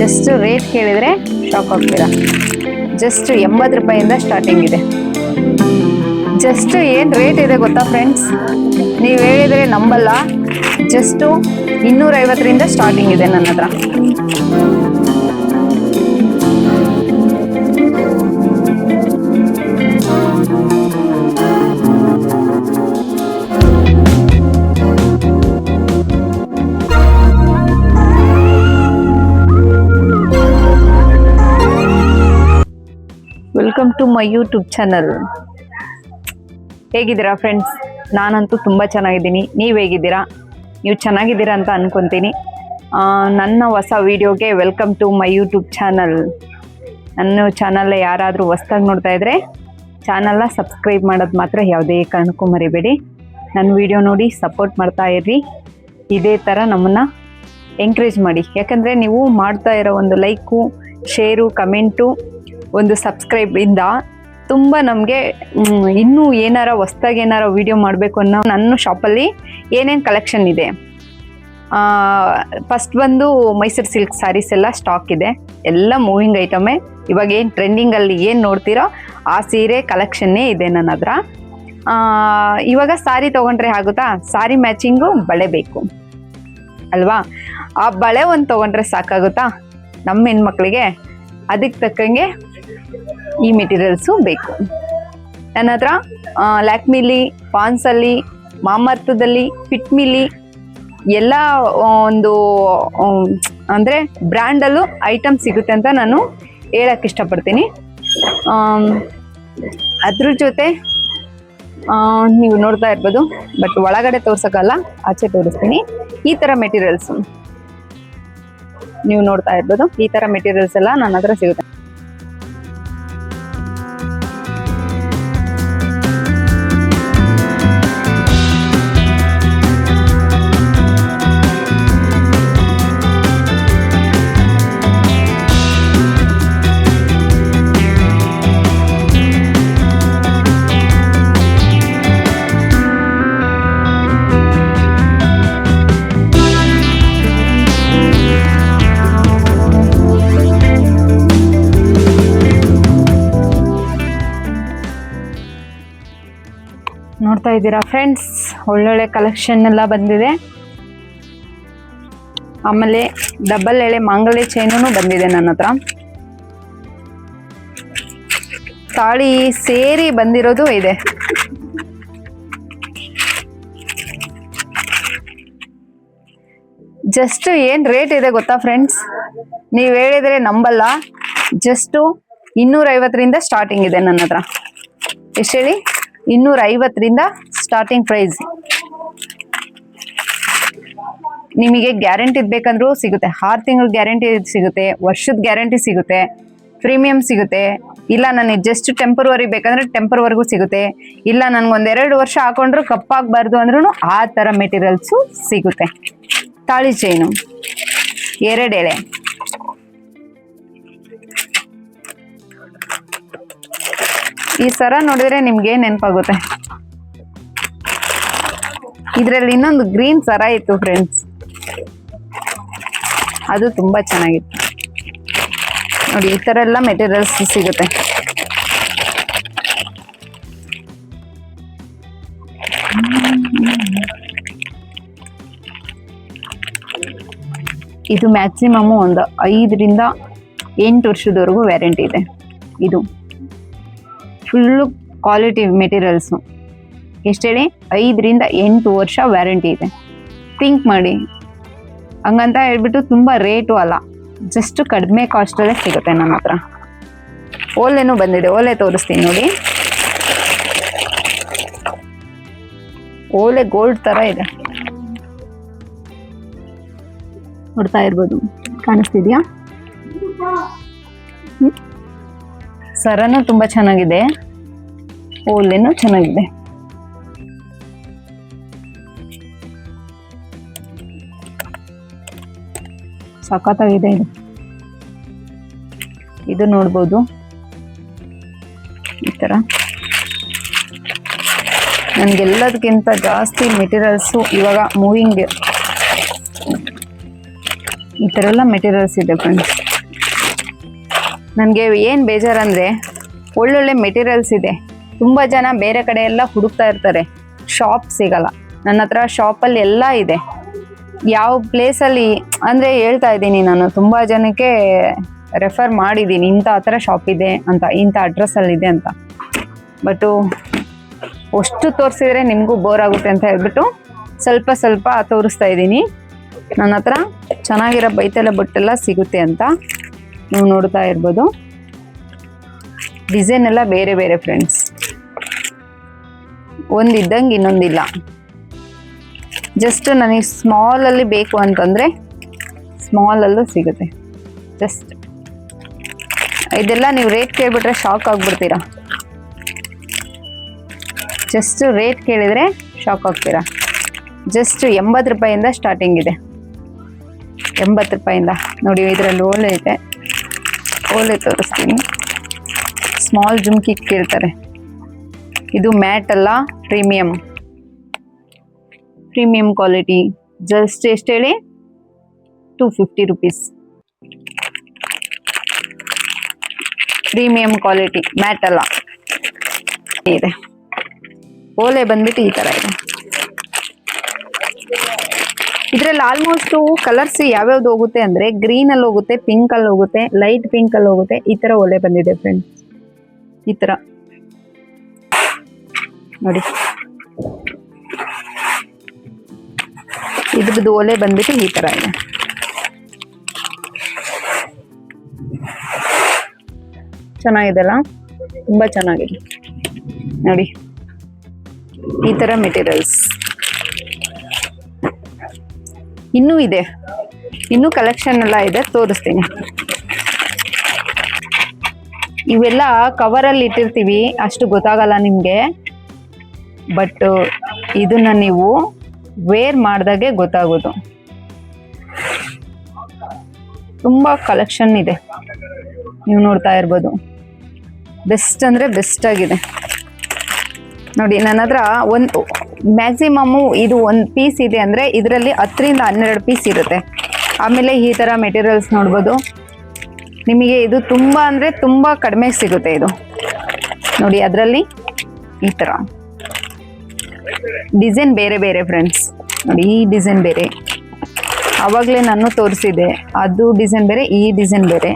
Just rate ಕೇಳಿದ್ರೆ shock ಆಗ್ತೀರಾ? Just ಎಂಬತ್ತು ರೂಪಾಯಿಂದ ಸ್ಟಾರ್ಟಿಂಗ್ ಇದೆ. ಜಸ್ಟ್ ಏನು ರೇಟ್ ಇದೆ ಗೊತ್ತಾ ಫ್ರೆಂಡ್ಸ್ ನೀವು ಹೇಳಿದರೆ ನಂಬಲ್ಲ. ಜಸ್ಟು ಇನ್ನೂರೈವತ್ತರಿಂದ ಸ್ಟಾರ್ಟಿಂಗ್ ಇದೆ ನನ್ನ ಹತ್ರ ಟು ಮೈ ಯೂಟ್ಯೂಬ್ ಚಾನಲ್ ಹೇಗಿದ್ದೀರಾ ಫ್ರೆಂಡ್ಸ್ ನಾನಂತೂ ತುಂಬ ಚೆನ್ನಾಗಿದ್ದೀನಿ. ನೀವು ಹೇಗಿದ್ದೀರಾ? ನೀವು ಚೆನ್ನಾಗಿದ್ದೀರಾ ಅಂತ ಅನ್ಕೊತೀನಿ. ನನ್ನ ಹೊಸ ವೀಡಿಯೋಗೆ welcome to my YouTube channel ನನ್ನ ಚಾನಲ್ ಯಾರಾದರೂ ಹೊಸ್ದಾಗಿ ನೋಡ್ತಾ ಇದ್ದರೆ ಚಾನಲ್ನ ಸಬ್ಸ್ಕ್ರೈಬ್ ಮಾಡೋದು ಮಾತ್ರ ಯಾವುದೇ ಕಾರಣಕ್ಕೂ ಮರಿಬೇಡಿ. ನನ್ನ ವಿಡಿಯೋ ನೋಡಿ ಸಪೋರ್ಟ್ ಮಾಡ್ತಾ ಇರ್ರಿ. ಇದೇ ಥರ ನಮ್ಮನ್ನು ಎಂಕರೇಜ್ ಮಾಡಿ. ಯಾಕಂದರೆ ನೀವು ಮಾಡ್ತಾ ಇರೋ ಒಂದು ಲೈಕು ಶೇರು ಕಮೆಂಟು ಒಂದು ಸಬ್ಸ್ಕ್ರೈಬ್ ಇಂದ ತುಂಬ ನಮಗೆ ಇನ್ನೂ ಏನಾರ ಹೊಸ್ದಾಗಿ ಏನಾರ ವಿಡಿಯೋ ಮಾಡಬೇಕು ಅನ್ನೋ ನನ್ನ ಶಾಪಲ್ಲಿ ಏನೇನು ಕಲೆಕ್ಷನ್ ಇದೆ. ಫಸ್ಟ್ ಬಂದು ಮೈಸೂರು ಸಿಲ್ಕ್ ಸ್ಯಾರೀಸ್ ಎಲ್ಲ ಸ್ಟಾಕ್ ಇದೆ. ಎಲ್ಲ ಮೂವಿಂಗ್ ಐಟಮೇ ಇವಾಗ ಏನು ಟ್ರೆಂಡಿಂಗಲ್ಲಿ ಏನು ನೋಡ್ತೀರೋ ಆ ಸೀರೆ ಕಲೆಕ್ಷನ್ನೇ ಇದೆ ನನ್ನ ಹತ್ರ. ಇವಾಗ ಸಾರಿ ತೊಗೊಂಡ್ರೆ ಆಗುತ್ತಾ? ಸಾರಿ ಮ್ಯಾಚಿಂಗು ಬಳೆ ಬೇಕು. ಅಲ್ವಾ? ಆ ಬಳೆ ಒಂದು ತೊಗೊಂಡ್ರೆ ಸಾಕಾಗುತ್ತಾ? ನಮ್ಮ ಹೆಣ್ಮಕ್ಳಿಗೆ? ಅದಕ್ಕೆ ತಕ್ಕಂಗೆ ಈ ಮೆಟೀರಿಯಲ್ಸು ಬೇಕು. ನನ್ನ ಹತ್ರ ಲ್ಯಾಕ್ಮಿಲಿ, ಪಾನ್ಸಲ್ಲಿ, ಮಾಮರ್ಥದಲ್ಲಿ ಫಿಟ್ಮಿಲಿ ಎಲ್ಲ ಒಂದು ಅಂದರೆ ಬ್ರ್ಯಾಂಡಲ್ಲೂ ಐಟಮ್ ಸಿಗುತ್ತೆ ಅಂತ ನಾನು ಹೇಳಕ್ಕೆ ಇಷ್ಟಪಡ್ತೀನಿ. ಅದ್ರ ಜೊತೆ ನೀವು ನೋಡ್ತಾ ಇರ್ಬೋದು ಬಟ್ ಒಳಗಡೆ ತೋರ್ಸೋಕ್ಕಲ್ಲ, ಆಚೆ ತೋರಿಸ್ತೀನಿ. ಈ ಥರ ಮೆಟೀರಿಯಲ್ಸು ನೀವು ನೋಡ್ತಾ ಇರ್ಬೋದು, ಈ ಥರ ಮೆಟೀರಿಯಲ್ಸ್ ಎಲ್ಲ ನನ್ನ ಹತ್ರ ಸಿಗುತ್ತೆ. ಇದ್ದೀರಾ ಫ್ರೆಂಡ್ಸ್ ಒಳ್ಳೊಳ್ಳೆ ಕಲೆಕ್ಷನ್ ಎಲ್ಲ ಬಂದಿದೆ. ಆಮೇಲೆ ಡಬಲ್ ಎಳೆ ಮಾಂಗಲ್ಯ ಚೈನು ಬಂದಿದೆ ನನ್ನ ಹತ್ರ. ತಾಳಿ ಸೇರಿ ಬಂದಿರೋದು ಇದೆ. ಜಸ್ಟ್ ಏನ್ ರೇಟ್ ಇದೆ ಗೊತ್ತಾ ಫ್ರೆಂಡ್ಸ್ ನೀವು ಹೇಳಿದ್ರೆ ನಂಬಲ್ಲ. ಜಸ್ಟು ಇನ್ನೂರ ಐವತ್ತರಿಂದ ಸ್ಟಾರ್ಟಿಂಗ್ ಇದೆ ನನ್ನ ಹತ್ರ. ಎಷ್ಟು ಹೇಳಿ? ಇನ್ನೂರ ಐವತ್ತರಿಂದ ಸ್ಟಾರ್ಟಿಂಗ್ ಪ್ರೈಸ್ ನಿಮಗೆ ಗ್ಯಾರಂಟಿ ಬೇಕಂದ್ರೂ ಸಿಗುತ್ತೆ. ಆರು ತಿಂಗಳ ಗ್ಯಾರಂಟಿ ಸಿಗುತ್ತೆ, ವರ್ಷದ ಗ್ಯಾರಂಟಿ ಸಿಗುತ್ತೆ ಪ್ರೀಮಿಯಂ ಸಿಗುತ್ತೆ. ಇಲ್ಲ ನನಗೆ ಜಸ್ಟ್ ಟೆಂಪರ್ವರಿ ಬೇಕಂದ್ರೆ ಟೆಂಪರ್ವರೆಗೂ ಸಿಗುತ್ತೆ. ಇಲ್ಲ ನನಗೆ ಒಂದೆರಡು ವರ್ಷ ಹಾಕೊಂಡ್ರು ಕಪ್ಪಾಗಬಾರ್ದು ಅಂದ್ರೂ ಆ ಥರ ಮೆಟೀರಿಯಲ್ಸು ಸಿಗುತ್ತೆ. ತಾಳಿ ಚೈನು ಎರಡು ಎಳೆ ಈ ಸರ ನೋಡಿದ್ರೆ ನಿಮ್ಗೆ ನೆನಪಾಗುತ್ತೆ. ಇದರಲ್ಲಿ ಇನ್ನೊಂದು ಗ್ರೀನ್ ಸರ ಇತ್ತು ಫ್ರೆಂಡ್ಸ್ ಅದು ತುಂಬಾ ಚೆನ್ನಾಗಿತ್ತು. ನೋಡಿ, ಈ ತರ ಎಲ್ಲ ಮೆಟೀರಿಯಲ್ಸ್ ಸಿಗುತ್ತೆ. ಇದು ಮ್ಯಾಕ್ಸಿಮಮ್ ಒಂದು ಐದರಿಂದ ಎಂಟು ವರ್ಷದವರೆಗೂ ವ್ಯಾರಂಟಿ ಇದೆ. ಇದು. ಫುಲ್ಲು ಕ್ವಾಲಿಟಿ ಮೆಟೀರಿಯಲ್ಸು ಎಷ್ಟು ಹೇಳಿ? ಐದರಿಂದ ಎಂಟು ವರ್ಷ ವ್ಯಾರಂಟಿ ಇದೆ. ಥಿಂಕ್ ಮಾಡಿ. ಹಂಗಂತ ಹೇಳ್ಬಿಟ್ಟು ತುಂಬ ರೇಟು ಅಲ್ಲ. ಜಸ್ಟ್ ಕಡಿಮೆ ಕಾಸ್ಟಲ್ಲೇ ಸಿಗುತ್ತೆ ನನ್ನ ಹತ್ರ. ಓಲೆನೂ ಬಂದಿದೆ. ಓಲೆ ತೋರಿಸ್ತೀನಿ ನೋಡಿ. ಓಲೆ ಗೋಲ್ಡ್ ಥರ ಇದೆ. ನೋಡ್ತಾ ಇರ್ಬೋದು. ಕಾಣಿಸ್ತಿದ್ಯಾ? ಸರನು ತುಂಬ ಚೆನ್ನಾಗಿದೆ. ಓಲೆನು ಚೆನ್ನಾಗಿದೆ. ಸಖತ್ತಾಗಿದೆ ಇದು. ಇದು ನೋಡ್ಬೋದು. ಈ ಥರ ನನಗೆಲ್ಲದಕ್ಕಿಂತ ಜಾಸ್ತಿ ಮೆಟೀರಿಯಲ್ಸು ಇವಾಗ ಮೂವಿಂಗ್ ಈ ಥರ ಎಲ್ಲ ಮೆಟೀರಿಯಲ್ಸ್ ಇದೆ ಫ್ರೆಂಡ್ಸ್. ನನಗೆ ಏನು ಬೇಜಾರಂದರೆ ಒಳ್ಳೊಳ್ಳೆ ಮೆಟೀರಿಯಲ್ಸ್ ಇದೆ. ತುಂಬ ಜನ ಬೇರೆ ಕಡೆ ಎಲ್ಲ ಹುಡುಕ್ತಾ ಇರ್ತಾರೆ. ಶಾಪ್ ಸಿಗಲ್ಲ. ನನ್ನ ಹತ್ರ ಶಾಪಲ್ಲಿ ಎಲ್ಲ ಇದೆ. ಯಾವ ಪ್ಲೇಸಲ್ಲಿ ಅಂದರೆ ಹೇಳ್ತಾ ಇದ್ದೀನಿ ನಾನು, ತುಂಬ ಜನಕ್ಕೆ ರೆಫರ್ ಮಾಡಿದ್ದೀನಿ. ಇಂಥ ಆ ಶಾಪ್ ಇದೆ ಅಂತ, ಇಂಥ ಅಡ್ರೆಸ್ಸಲ್ಲಿದೆ ಅಂತ. ಬಟ್ಟು ಅಷ್ಟು ತೋರಿಸಿದ್ರೆ ನಿಮಗೂ ಬೋರ್ ಆಗುತ್ತೆ ಅಂತ ಹೇಳ್ಬಿಟ್ಟು ಸ್ವಲ್ಪ ಸ್ವಲ್ಪ ತೋರಿಸ್ತಾ ಇದ್ದೀನಿ. ನನ್ನ ಹತ್ರ ಚೆನ್ನಾಗಿರೋ ಬೈತಲ ಬಟ್ಟೆಲ್ಲ ಸಿಗುತ್ತೆ ಅಂತ ನೀವು ನೋಡ್ತಾ ಇರ್ಬೋದು. ಡಿಸೈನ್ ಎಲ್ಲ ಬೇರೆ ಬೇರೆ ಫ್ರೆಂಡ್ಸ್ ಒಂದಿದ್ದಂಗೆ ಇನ್ನೊಂದಿಲ್ಲ. ಜಸ್ಟ್ ನನಗೆ ಸ್ಮಾಲಲ್ಲಿ ಬೇಕು ಅಂತಂದರೆ ಸ್ಮಾಲಲ್ಲೂ ಸಿಗುತ್ತೆ. ಜಸ್ಟ್ ಇದೆಲ್ಲ ನೀವು ರೇಟ್ ಕೇಳಿಬಿಟ್ರೆ ಶಾಕ್ ಆಗಿಬಿಡ್ತೀರಾ? ಜಸ್ಟ್ ರೇಟ್ ಕೇಳಿದರೆ ಶಾಕ್ ಆಗ್ತೀರಾ? ಜಸ್ಟ್ ಎಂಬತ್ತು ರೂಪಾಯಿಂದ ಸ್ಟಾರ್ಟಿಂಗ್ ಇದೆ. ಎಂಬತ್ತು ರೂಪಾಯಿಂದ. ನೋಡಿ, ಇದರಲ್ಲಿ ಓಲೆ ಇದೆ. ಓಲೆ ತೋರಿಸ್ತೀನಿ. ಸ್ಮಾಲ್ ಜುಮ್ಕಿ ಕೇಳ್ತಾರೆ. ಇದು ಮ್ಯಾಟ್ ಅಲ್ಲ, ಪ್ರೀಮಿಯಂ. Premium quality. ಜಸ್ಟ್ ಎಷ್ಟು ಹೇಳಿ? Two fifty rupees. Premium quality, matte ಅಲ್ಲ. ಇದೆ. ಓಲೆ ಬಂದ್ಬಿಟ್ಟು ಈ ತರ ಇದೆ. ಇದ್ರಲ್ಲಿ ಆಲ್ಮೋಸ್ಟ್ ಕಲರ್ಸ್ ಯಾವ್ಯಾವ್ದು ಹೋಗುತ್ತೆ ಅಂದ್ರೆ ಗ್ರೀನ್ ಅಲ್ಲಿ ಹೋಗುತ್ತೆ ಪಿಂಕ್ ಅಲ್ಲಿ ಹೋಗುತ್ತೆ ಲೈಟ್ ಪಿಂಕ್ ಅಲ್ಲಿ ಹೋಗುತ್ತೆ, ಈ ತರ ಒಲೆ ಬಂದಿದೆ ಫ್ರೆಂಡ್ಸ್ ಈ ತರ. ನೋಡಿ. ಇದ್ರದ್ದು ಒಲೆ ಬಂದ್ಬಿಟ್ಟು ಈ ತರ ಇದೆ. ಚೆನ್ನಾಗಿದೆಲ್ಲ ತುಂಬಾ ಚೆನ್ನಾಗಿದೆ. ನೋಡಿ. ಈ ತರ ಮೆಟೀರಿಯಲ್ಸ್ ಇನ್ನೂ ಇದೆ. ಇನ್ನು ಕಲೆಕ್ಷನ್ ಎಲ್ಲ ಇದೆ, ತೋರಿಸ್ತೀನಿ. ಇವೆಲ್ಲ ಕವರಲ್ಲಿ ಇಟ್ಟಿರ್ತೀವಿ, ಅಷ್ಟು ಗೊತ್ತಾಗಲ್ಲ ನಿಮಗೆ. ಬಟ್ ಇದನ್ನ ನೀವು ವೇರ್ ಮಾಡಿದಾಗೆ ಗೊತ್ತಾಗೋದು. ತುಂಬ ಕಲೆಕ್ಷನ್ ಇದೆ. ನೀವು ನೋಡ್ತಾ ಇರ್ಬೋದು. ಬೆಸ್ಟ್ ಅಂದರೆ ಬೆಸ್ಟ್ ಆಗಿದೆ. ನೋಡಿ ನನ್ನ ಹತ್ರ ಒಂದು ಮ್ಯಾಕ್ಸಿಮಮ್ಮು ಇದು ಒಂದು ಪೀಸ್ ಇದೆ ಅಂದರೆ ಇದರಲ್ಲಿ ಹತ್ತರಿಂದ ಹನ್ನೆರಡು ಪೀಸ್ ಇರುತ್ತೆ. ಆಮೇಲೆ ಈ ಥರ ಮೆಟೀರಿಯಲ್ಸ್ ನೋಡ್ಬೋದು. ನಿಮಗೆ ಇದು ತುಂಬ ಅಂದರೆ ತುಂಬ ಕಡಿಮೆ ಸಿಗುತ್ತೆ ಇದು. ನೋಡಿ, ಅದರಲ್ಲಿ ಈ ಥರ ಡಿಸೈನ್ ಬೇರೆ ಬೇರೆ ಫ್ರೆಂಡ್ಸ್ ನೋಡಿ, ಈ ಡಿಸೈನ್ ಬೇರೆ. ಅವಾಗಲೇ ನಾನು ತೋರಿಸಿದೆ ಅದು ಡಿಸೈನ್ ಬೇರೆ, ಈ ಡಿಸೈನ್ ಬೇರೆ.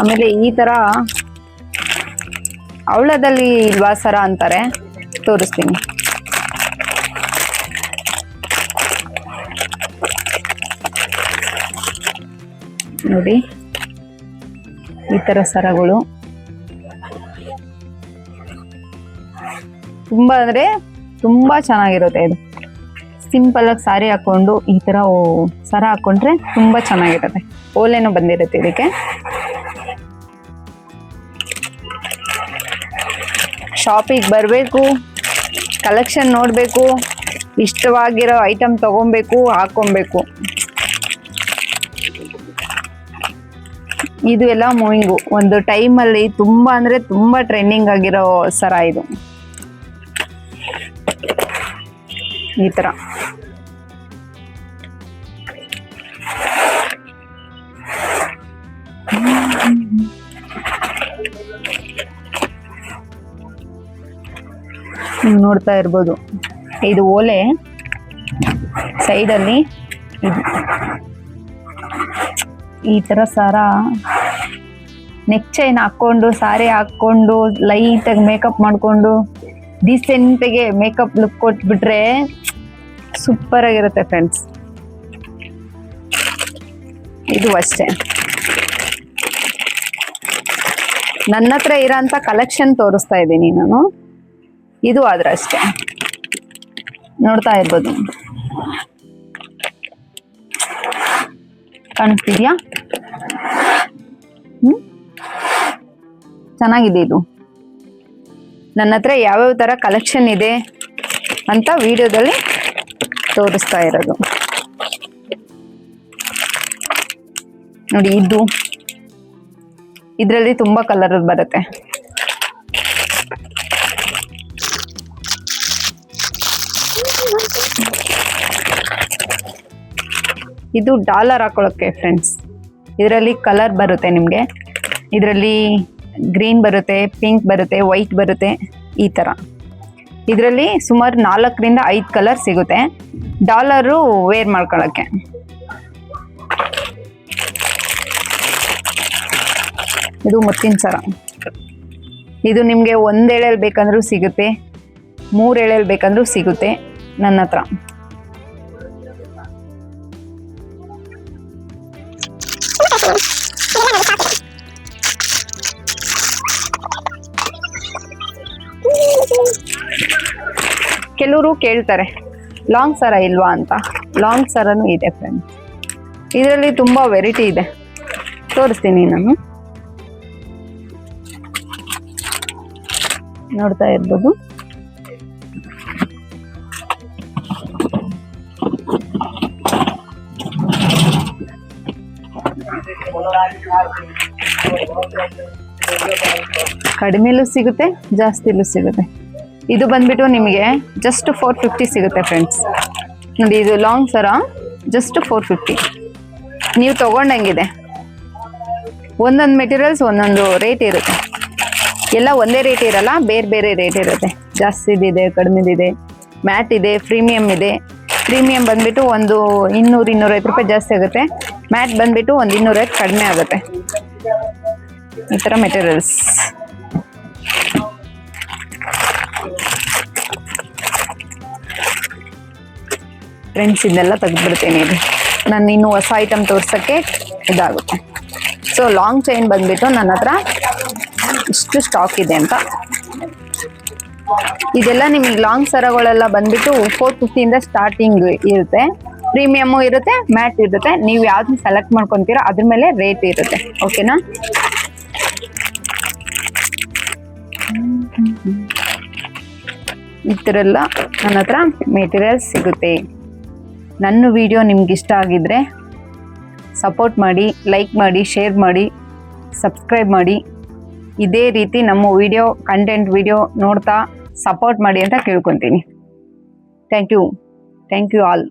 ಆಮೇಲೆ ಈ ಥರ ಅವಳದಲ್ಲಿ ಇಲ್ವಾ ಸರ ಅಂತಾರೆ, ತೋರಿಸ್ತೀನಿ. ನೋಡಿ, ಈ ಥರ ಸರಗಳು. ತುಂಬ ಅಂದರೆ ತುಂಬ ಚೆನ್ನಾಗಿರುತ್ತೆ ಇದು. ಸಿಂಪಲ್ ಆಗಿ ಸಾರಿ ಹಾಕೊಂಡು ಈ ಥರ ಸರ ಹಾಕೊಂಡ್ರೆ ತುಂಬ ಚೆನ್ನಾಗಿರುತ್ತೆ. ಓಲೆನೂ ಬಂದಿರುತ್ತೆ ಇದಕ್ಕೆ. ಶಾಪಿಗೆ ಬರಬೇಕು ಕಲೆಕ್ಷನ್ ನೋಡಬೇಕು, ಇಷ್ಟವಾಗಿರೋ ಐಟಮ್ ತಗೊಬೇಕು, ಹಾಕೊಬೇಕು. ಇದು ಎಲ್ಲ ಮೂವಿಂಗು ಒಂದು ಟೈಮಲ್ಲಿ ತುಂಬ ಅಂದರೆ ತುಂಬ ಟ್ರೆಂಡಿಂಗ್ ಆಗಿರೋ ಸರ ಇದು. ಈ ಥರ ನೋಡ್ತಾ ಇರ್ಬೋದು. ಇದು ಓಲೆ. ಸೈಡಲ್ಲಿ ಇದು. ಈ ಥರ ಸಾರ. ನೆಕ್ ಚೈನ್ ಹಾಕ್ಕೊಂಡು, ಸಾರಿ ಹಾಕ್ಕೊಂಡು ಲೈಟಾಗಿ ಮೇಕಪ್ ಮಾಡಿಕೊಂಡು. ಡೀಸೆಂಟಾಗೆ ಮೇಕಪ್ ಲುಕ್ ಕೊಟ್ಬಿಟ್ರೆ ಸೂಪರ್ ಆಗಿರುತ್ತೆ ಫ್ರೆಂಡ್ಸ್ ಇದು ಅಷ್ಟೇ. ನನ್ನ ಹತ್ರ ಇರೋಂಥ ಕಲೆಕ್ಷನ್ ತೋರಿಸ್ತಾ ಇದ್ದೀನಿ ನಾನು. ಇದು ಆದ್ರೆ ಅಷ್ಟೇ. ನೋಡ್ತಾ ಇರ್ಬೋದು. ಕಾಣಿಸ್ತಿದ್ಯಾ ಹ್ಮ್? ಚೆನ್ನಾಗಿದೆ ಇದು. ನನ್ನ ಹತ್ರ ಯಾವ್ಯಾವ ಥರ ಕಲೆಕ್ಷನ್ ಇದೆ ಅಂತ ವಿಡಿಯೋದಲ್ಲಿ ತೋರಿಸ್ತಾ ಇರೋದು. ನೋಡಿ ಇದು. ಇದರಲ್ಲಿ ತುಂಬಾ ಕಲರ್ ಬರುತ್ತೆ. ಇದು ಡಾಲರ್ ಹಾಕೊಳ್ಳೋಕ್ಕೆ ಫ್ರೆಂಡ್ಸ್ ಇದರಲ್ಲಿ ಕಲರ್ ಬರುತ್ತೆ ನಿಮಗೆ. ಇದರಲ್ಲಿ ಗ್ರೀನ್ ಬರುತ್ತೆ, ಪಿಂಕ್ ಬರುತ್ತೆ, ವೈಟ್ ಬರುತ್ತೆ, ಈ ಥರ ಇದರಲ್ಲಿ ಸುಮಾರು ನಾಲ್ಕರಿಂದ ಐದು ಕಲರ್ ಸಿಗುತ್ತೆ. ಡಾಲರು ವೇರ್ ಮಾಡ್ಕೊಳ್ಳೋಕ್ಕೆ ಇದು ಮುತ್ತಿನ ಸರ. ಇದು ನಿಮಗೆ ಒಂದು ಎಳೆಯಲ್ಲಿ ಬೇಕಂದ್ರೂ ಸಿಗುತ್ತೆ, ಮೂರು ಎಳೆಯಲ್ಲಿ ಬೇಕಂದ್ರೂ ಸಿಗುತ್ತೆ, ನನ್ನ ಹತ್ರ. ಕೆಲವರು ಕೇಳ್ತಾರೆ, ಲಾಂಗ್ ಸರ ಇಲ್ವಾ ಅಂತ. ಲಾಂಗ್ ಸರನು ಇದೆ ಫ್ರೆಂಡ್ ಇದರಲ್ಲಿ ತುಂಬ ವೆರೈಟಿ ಇದೆ. ತೋರಿಸ್ತೀನಿ ನಾನು. ನೋಡ್ತಾ ಇರ್ಬೋದು. ಕಡಿಮೆಲೂ ಸಿಗುತ್ತೆ, ಜಾಸ್ತಿಲೂ ಸಿಗುತ್ತೆ. ಇದು ಬಂದ್ಬಿಟ್ಟು ನಿಮಗೆ ಜಸ್ಟ್ ಫೋರ್ ಫಿಫ್ಟಿ ಸಿಗುತ್ತೆ ಫ್ರೆಂಡ್ಸ್ ನೋಡಿ, ಇದು ಲಾಂಗ್ ಸರ ಜಸ್ಟ್ ಫೋರ್ ಫಿಫ್ಟಿ ನೀವು ತೊಗೊಂಡಂಗಿದೆ. ಒಂದೊಂದು ಮೆಟೀರಿಯಲ್ಸ್ ಒಂದೊಂದು ರೇಟ್ ಇರುತ್ತೆ. ಎಲ್ಲ ಒಂದೇ ರೇಟ್ ಇರಲ್ಲ, ಬೇರೆ ಬೇರೆ ರೇಟ್ ಇರುತ್ತೆ. ಜಾಸ್ತಿದಿದೆ ಕಡಿಮೆದಿದೆ ಮ್ಯಾಟ್ ಇದೆ ಪ್ರೀಮಿಯಮ್ ಇದೆ. ಪ್ರೀಮಿಯಂ ಬಂದ್ಬಿಟ್ಟು ಒಂದು ಇನ್ನೂರು ಇನ್ನೂರೈವತ್ತು ರೂಪಾಯಿ ಜಾಸ್ತಿ ಆಗುತ್ತೆ. ಮ್ಯಾಟ್ ಬಂದ್ಬಿಟ್ಟು ಒಂದು ಇನ್ನೂರೈವತ್ತು ಕಡಿಮೆ ಆಗುತ್ತೆ. ಈ ಥರ ಮೆಟೀರಿಯಲ್ಸ್ ಫ್ರೆಂಡ್ಸ್ ಇದನ್ನೆಲ್ಲ ತೆಗೆದ್ಬಿಡ್ತೀನಿ ಇದು. ನಾನು ಇನ್ನು ಹೊಸ ಐಟಮ್ ತೋರ್ಸೋಕ್ಕೆ ಇದಾಗುತ್ತೆ. ಸೊ ಲಾಂಗ್ ಚೈನ್ ಬಂದ್ಬಿಟ್ಟು ನನ್ನ ಹತ್ರ ಇಷ್ಟು ಸ್ಟಾಕ್ ಇದೆ ಅಂತ. ಇದೆಲ್ಲ ನಿಮಗೆ ಲಾಂಗ್ ಸರಗಳೆಲ್ಲ ಬಂದ್ಬಿಟ್ಟು ಫೋರ್ ಫಿಫ್ಟಿಯಿಂದ ಸ್ಟಾರ್ಟಿಂಗ್ ಇರುತ್ತೆ. ಪ್ರೀಮಿಯಮ್ಮು ಇರುತ್ತೆ ಮ್ಯಾಟ್ ಇರುತ್ತೆ. ನೀವು ಯಾವ್ದನ್ನ ಸೆಲೆಕ್ಟ್ ಮಾಡ್ಕೊತೀರೋ ಅದ್ರ ಮೇಲೆ ರೇಟ್ ಇರುತ್ತೆ. ಓಕೆನಾ ಈ ಥರ ಎಲ್ಲ ನನ್ನ ಹತ್ರ ಮೆಟೀರಿಯಲ್ಸ್ ಸಿಗುತ್ತೆ. ನನ್ನ ವಿಡಿಯೋ ನಿಮ್ಗೆ ಇಷ್ಟ ಆಗಿದ್ರೆ ಸಪೋರ್ಟ್ ಮಾಡಿ, ಲೈಕ್ ಮಾಡಿ, ಶೇರ್ ಮಾಡಿ, ಸಬ್ಸ್ಕ್ರೈಬ್ ಮಾಡಿ. ಇದೇ ರೀತಿ ನಮ್ಮ ವಿಡಿಯೋ ಕಂಟೆಂಟ್ ವಿಡಿಯೋ ನೋಡ್ತಾ ಸಪೋರ್ಟ್ ಮಾಡಿ ಅಂತ ಕೇಳ್ಕೊತೀನಿ. Thank you thank you all